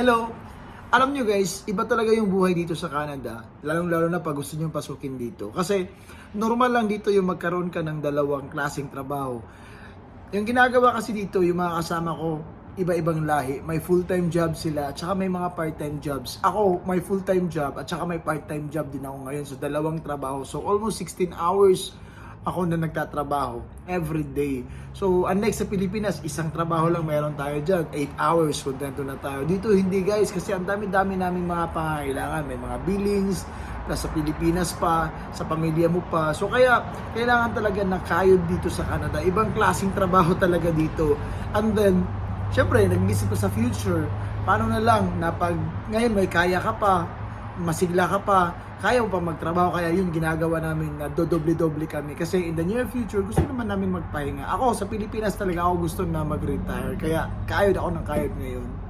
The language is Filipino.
Hello! Alam nyo guys, iba talaga yung buhay dito sa Canada. Lalong-lalo na pag gusto nyo pasukin dito. Kasi normal lang dito yung magkaroon ka ng dalawang klaseng trabaho. Yung ginagawa kasi dito, yung mga kasama ko, iba-ibang lahi. May full-time job sila, at saka may mga part-time jobs. Ako, may full-time job, at saka may part-time job din ako ngayon. So, dalawang trabaho. So, almost 16 hours ako na nagtatrabaho every day. So, unlike sa Pilipinas, isang trabaho lang meron tayo dyan. 8 hours, kontento na tayo. Dito, hindi guys, kasi ang dami-dami naming mga pangangailangan. May mga billings, plus sa Pilipinas pa, sa pamilya mo pa. So, kaya, kailangan talaga na kayod dito sa Canada. Ibang klaseng trabaho talaga dito. And then, syempre, nag-isip ka sa future. Paano na lang na pag ngayon may kaya ka pa, masigla ka pa, kaya mo pa magtrabaho, kaya yun ginagawa namin na dodoble-doble kami. Kasi in the near future, gusto naman namin magpahinga. Ako, sa Pilipinas talaga ako gusto na mag-retire. Kaya kayod ako ng kayod ngayon.